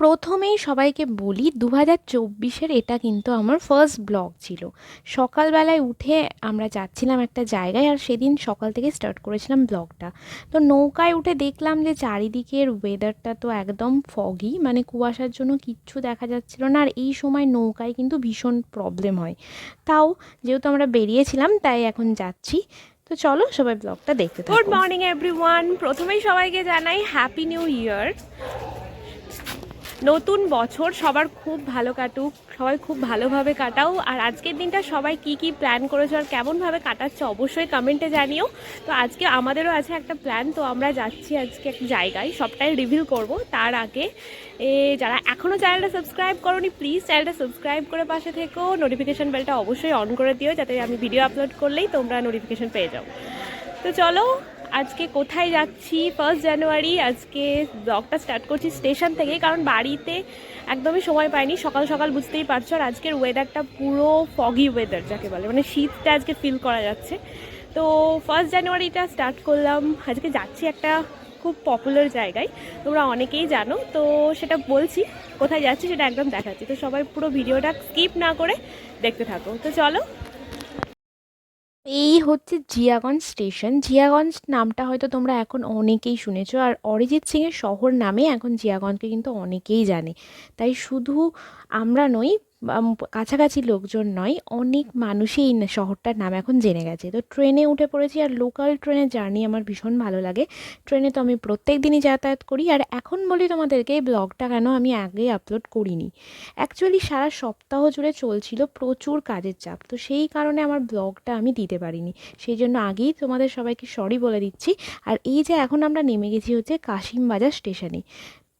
প্রথমেই সবাইকে বলি দু হাজার চব্বিশের এটা কিন্তু আমার ফার্স্ট ব্লগ ছিল। সকালবেলায় উঠে আমরা যাচ্ছিলাম একটা জায়গায় আর সেদিন সকাল থেকে স্টার্ট করেছিলাম ব্লগটা তো নৌকায় উঠে দেখলাম যে চারিদিকের ওয়েদারটা তো একদম ফগি মানে কুয়াশার জন্য কিচ্ছু দেখা যাচ্ছিল না, আর এই সময় নৌকায় কিন্তু ভীষণ প্রবলেম হয়। তাও যেহেতু আমরা বেরিয়েছিলাম, তাই এখন যাচ্ছি। তো চলো সবাই ব্লগটা দেখতে গুড মর্নিং এভরিওয়ান প্রথমেই সবাইকে জানাই হ্যাপি নিউ ইয়ার নতুন বছর, সবার খুব ভালো কাটুক, সবাই খুব ভালোভাবে কাটাও। আর আজকের দিনটা সবাই কি কি প্ল্যান করেছ আর কেমনভাবে কাটাচ্ছে অবশ্যই কমেন্টে জানিও। তো আজকে আমাদেরও আছে একটা প্ল্যান তো আমরা যাচ্ছি আজকে এক জায়গায়, সবটাই রিভিউ করব। তার আগে যারা এখনও চ্যানেলটা সাবস্ক্রাইব করোনি প্লিজ চ্যানেলটা সাবস্ক্রাইব করে পাশে থেকেও নোটিফিকেশান বেলটা অবশ্যই অন করে দিও, যাতে আমি ভিডিও আপলোড করলেই তোমরা নোটিফিকেশান পেয়ে যাও। তো চলো আজকে কোথায় যাচ্ছি? ফার্স্ট জানুয়ারি আজকে ব্লগটা স্টার্ট করছি স্টেশন থেকে, কারণ বাড়িতে একদমই সময় পাইনি। সকাল সকাল বুঝতেই পারছ আর আজকের ওয়েদারটা পুরো ফগি ওয়েদার যাকে বলে। মানে শীতটা আজকে ফিল করা যাচ্ছে। তো ফার্স্ট জানুয়ারিটা স্টার্ট করলাম। আজকে যাচ্ছি একটা খুব পপুলার জায়গায়। তোমরা অনেকেই জানো, তো সেটা বলছি কোথায় যাচ্ছি সেটা একদম দেখাচ্ছি। তো সবাই পুরো ভিডিওটা স্কিপ না করে দেখতে থাকো। তো চলো এই হচ্ছে জিয়াগঞ্জ স্টেশন। জিয়াগঞ্জ নামটা হয়তো তোমরা এখন অনেকেই শুনেছো আর অরিজিৎ সিংয়ের শহর নামে এখন জিয়াগঞ্জকে কিন্তু অনেকেই জানে। তাই শুধু আমরা নই কাছাকাছি লোকজন নয়, অনেক মানুষই এই শহরটার নাম এখন জেনে গেছে। তো ট্রেনে উঠে পড়েছি আর লোকাল ট্রেনের জার্নি আমার ভীষণ ভালো লাগে। ট্রেনে তো আমি প্রত্যেক দিনই যাতায়াত করি আর এখন বলি তোমাদেরকে এই ব্লগটা কেন আমি আগে আপলোড করিনি। অ্যাকচুয়ালি সারা সপ্তাহ জুড়ে চলছিল প্রচুর কাজের চাপ, তো সেই কারণে আমার ব্লগটা আমি দিতে পারিনি। সেই জন্য আগেই তোমাদের সবাইকে সরি বলে দিচ্ছি। আর এই যে এখন আমরা নেমে গেছি হচ্ছে কাশিমবাজার স্টেশনে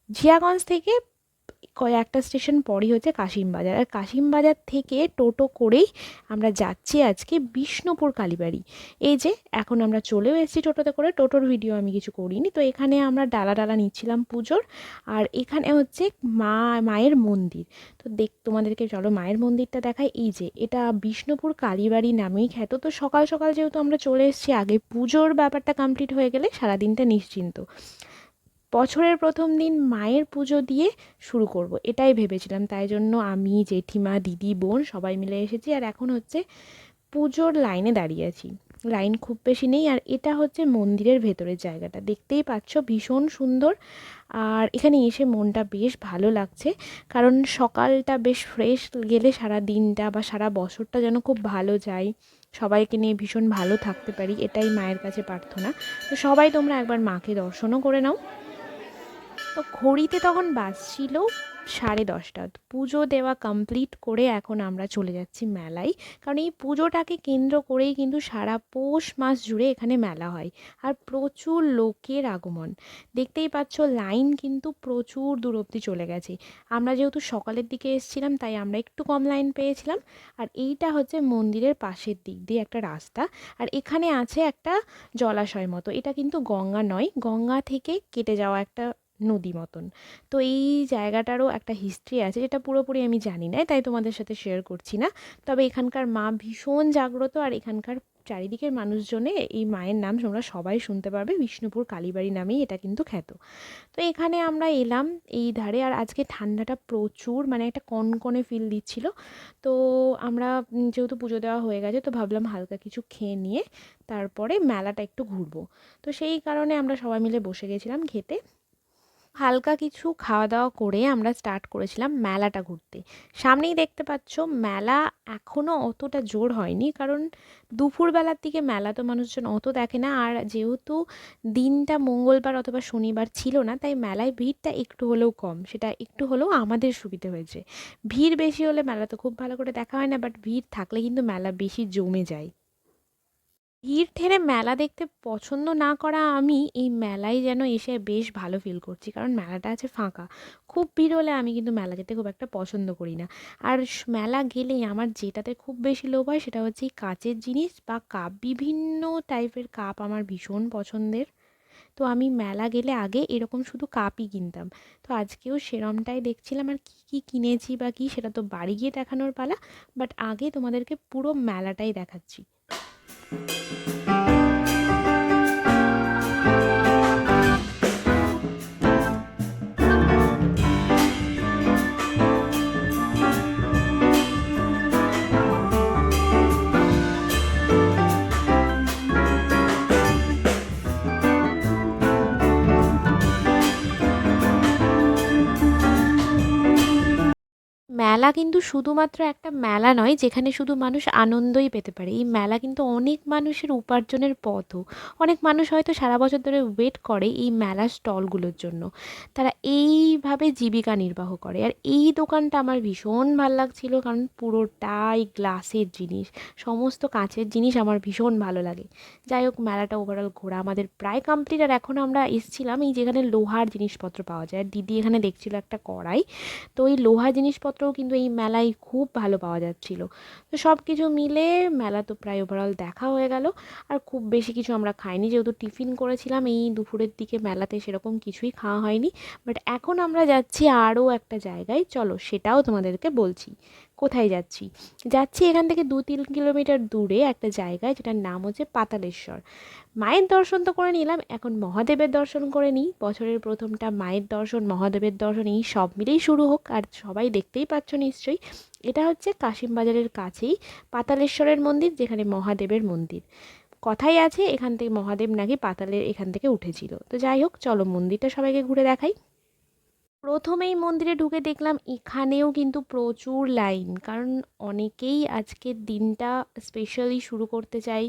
জিয়াগঞ্জ থেকে কয়েকটা স্টেশন পরই হচ্ছে কাশিমবাজার। আর কাশিমবাজার থেকে টোটো করেই আমরা যাচ্ছি আজকে বিষ্ণুপুর কালীবাড়ি। এই যে, এখন আমরা চলেও এসেছি টোটোতে করে। টোটোর ভিডিও আমি কিছু করিনি। তো এখানে আমরা ডালা ডালা নিচ্ছিলাম পুজোর। আর এখানে হচ্ছে মা, মায়ের মন্দির। তো দেখ, তোমাদেরকে চলো মায়ের মন্দিরটা দেখাই। এই যে, এটা বিষ্ণুপুর কালীবাড়ি নামেই খ্যাত। তো সকাল সকাল যেহেতু আমরা চলে এসেছি, আগে পুজোর ব্যাপারটা কমপ্লিট হয়ে গেলে সারাদিনটা নিশ্চিন্ত। বছরের প্রথম দিন মায়ের পুজো দিয়ে শুরু করব, এটাই ভেবেছিলাম। তাই জন্য আমি, জেঠিমা, দিদি, বোন সবাই মিলে এসেছি আর এখন হচ্ছে পুজোর লাইনে দাঁড়িয়ে আছি। লাইন খুব বেশি নেই আর এটা হচ্ছে মন্দিরের ভেতরের জায়গাটা। দেখতেই পাচ্ছ ভীষণ সুন্দর আর এখানে এসে মনটা বেশ ভালো লাগছে। কারণ সকালটা বেশ ফ্রেশ গেলে সারা দিনটা বা সারা বছরটা যেন খুব ভালো যায়। সবাইকে নিয়ে ভীষণ ভালো থাকতে পারি, এটাই মায়ের কাছে প্রার্থনা। তো সবাই তোমরা একবার মাকে দর্শনও করে নাও। তো ঘড়িতে তখন বাজছিল সাড়ে দশটা। পুজো দেওয়া কমপ্লিট করে এখন আমরা চলে যাচ্ছি মেলায়। কারণ এই পুজোটাকে কেন্দ্র করেই কিন্তু সারা পৌষ মাস জুড়ে এখানে মেলা হয় আর প্রচুর লোকের আগমন। দেখতেই পাচ্ছ লাইন কিন্তু প্রচুর দূর অবধি চলে গেছে। আমরা যেহেতু সকালের দিকে এসেছিলাম, তাই আমরা একটু কম লাইন পেয়েছিলাম। আর এইটা হচ্ছে মন্দিরের পাশের দিক দিয়ে একটা রাস্তা। আর এখানে আছে একটা জলাশয় মতো। এটা কিন্তু গঙ্গা নয়, গঙ্গা থেকে কেটে যাওয়া একটা নদী মতন। তো এই জায়গাটারও একটা হিস্ট্রি আছে যেটা পুরোপুরি আমি জানি না, তাই তোমাদের সাথে শেয়ার করছি না। তবে এখানকার মা ভীষণ জাগ্রত আর এখানকার চারিদিকের মানুষজনে এই মায়ের নাম তোমরা সবাই শুনতে পারবে, বিষ্ণুপুর কালীবাড়ি নামেই এটা কিন্তু খ্যাত। তো এখানে আমরা এলাম এই ধারে আর আজকে ঠান্ডাটা প্রচুর মানে একটা কনকনে ফিল দিচ্ছিল। তো আমরা যেহেতু পুজো দেওয়া হয়ে গেছে, তো ভাবলাম হালকা কিছু খেয়ে নিয়ে তারপরে মেলাটা একটু ঘুরবো। তো সেই কারণে আমরা সবাই মিলে বসে গেছিলাম খেতে। হালকা কিছু খাওয়া দাওয়া করে আমরা স্টার্ট করেছিলাম মেলাটা ঘুরতে। সামনেই দেখতে পাচ্ছ মেলা এখনও অতটা জোর হয়নি, কারণ দুপুরবেলার দিকে মেলা তো মানুষজন অত দেখে না। আর যেহেতু দিনটা মঙ্গলবার অথবা শনিবার ছিল না, তাই মেলায় ভিড়টা একটু হলেও কম, সেটা একটু হলেও আমাদের সুবিধে হয়েছে। ভিড় বেশি হলে মেলা তো খুব ভালো করে দেখা হয় না বাট ভিড় থাকলে কিন্তু মেলা বেশি জমে যায়। ভিড় ঠেলে মেলা দেখতে পছন্দ না করা আমি এই মেলায় যেন এসে বেশ ভালো ফিল করছি। কারণ মেলাটা আছে ফাঁকা। খুব ভিড় হলে আমি কিন্তু মেলা যেতে খুব একটা পছন্দ করি না। আর মেলা গেলেই আমার যেটাতে খুব বেশি লোভ হয় সেটা হচ্ছে এই কাচের জিনিস বা কাপ, বিভিন্ন টাইপের কাপ আমার ভীষণ পছন্দের। তো আমি মেলা গেলে আগে এরকম শুধু কাপই কিনতাম। তো আজকেও সেরমটাই দেখছিলাম আর কী কী কিনেছি বা কী সেটা তো বাড়ি গিয়ে দেখানোর পালা। বাট আগে তোমাদেরকে পুরো মেলাটাই দেখাচ্ছি। Thank you. মেলা কিন্তু শুধুমাত্র একটা মেলা নয়, যেখানে শুধু মানুষ আনন্দই পেতে পারে। এই মেলা কিন্তু অনেক মানুষের উপার্জনের পথও। অনেক মানুষ হয়তো সারা বছর ধরে ওয়েট করে এই মেলার স্টলগুলোর জন্য। তারা এইভাবে জীবিকা নির্বাহ করে। আর এই দোকানটা আমার ভীষণ ভালো লাগছিল, কারণ পুরোটাই গ্লাসের জিনিস। সমস্ত কাঁচের জিনিস আমার ভীষণ ভালো লাগে। যাই হোক, মেলাটা ওভারঅল ঘোরা আমাদের প্রায় কমপ্লিট আর এখন আমরা এসেছিলাম, এই যেখানে লোহার জিনিসপত্র পাওয়া যায়। আর দিদি এখানে দেখছিল একটা কড়াই। তো ওই লোহার জিনিসপত্রও কিন্তু এই মেলায় খুব ভালো পাওয়া যাচ্ছিল। তো সব কিছু মিলে মেলা তো প্রায় ওভারঅল দেখা হয়ে গেল। আর খুব বেশি কিছু আমরা খাইনি। যেহেতু টিফিন করেছিলাম, এই দুপুরের দিকে মেলাতে সেরকম কিছুই খাওয়া হয়নি। বাট এখন আমরা যাচ্ছি আরও একটা জায়গায়। চলো সেটাও তোমাদেরকে বলছি। কোথায় যাচ্ছি? যাচ্ছি এখান থেকে দু তিন কিলোমিটার দূরে একটা জায়গায় যেটার নাম হচ্ছে পাতালেশ্বর। মায়ের দর্শন তো করে নিলাম, এখন মহাদেবের দর্শন করে নিই। বছরের প্রথমটা মায়ের দর্শন, মহাদেবের দর্শন, এই সব মিলেই শুরু হোক। আর সবাই দেখতেই পাচ্ছ নিশ্চয়ই, এটা হচ্ছে কাশিমবাজারের কাছেই পাতালেশ্বরের মন্দির, যেখানে মহাদেবের মন্দির। কথাই আছে, এখান থেকে মহাদেব নাকি পাতালের এখান থেকে উঠেছিল। তো যাই হোক, চলো মন্দিরটা সবাইকে ঘুরে দেখাই। প্রথমেই মন্দিরে ঢুকে দেখলাম এখানেও কিন্তু প্রচুর লাইন। কারণ অনেকেই আজকের দিনটা স্পেশালি শুরু করতে চাই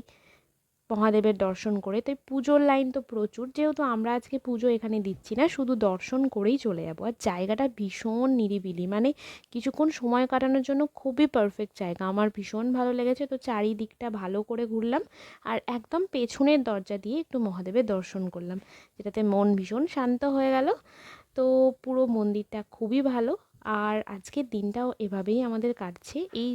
মহাদেবের দর্শন করে। তাই পুজোর লাইন তো প্রচুর। যেহেতু আমরা আজকে পুজো এখানে দিচ্ছি না, শুধু দর্শন করেই চলে যাব। আর জায়গাটা ভীষণ নিরিবিলি। মানে কিছুক্ষণ সময় কাটানোর জন্য খুবই পারফেক্ট জায়গা। আমার ভীষণ ভালো লেগেছে। তো চারিদিকটা ভালো করে ঘুরলাম। আর একদম পেছনের দরজা দিয়ে একটু মহাদেবের দর্শন করলাম। যেটাতে মন ভীষণ শান্ত হয়ে গেল। তো পুরো মন্দিরটা খুবই ভালো। আর আজকের দিনটাও এভাবেই আমাদের কাটছে। এই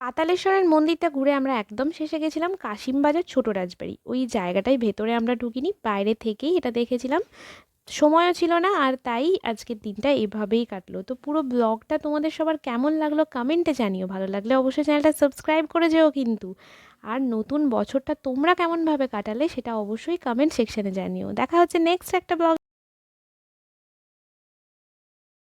পাতালেশ্বরের মন্দিরটা ঘুরে আমরা একদম শেষে গেছিলাম কাশিমবাজার ছোট রাজবাড়ি। ওই জায়গাটায় ভেতরে আমরা ঢুকিনি, বাইরে থেকেই এটা দেখেছিলাম। সময়ও ছিল না আর তাই আজকের দিনটা এভাবেই কাটলো। তো পুরো ব্লগটা তোমাদের সবার কেমন লাগল কমেন্টে জানিও। ভালো লাগলে অবশ্যই চ্যানেলটা সাবস্ক্রাইব করে যেও কিন্তু। আর নতুন বছরটা তোমরা কেমনভাবে কাটালে সেটা অবশ্যই কমেন্ট সেকশানে জানিও। দেখা হচ্ছে নেক্সট একটা ব্লগ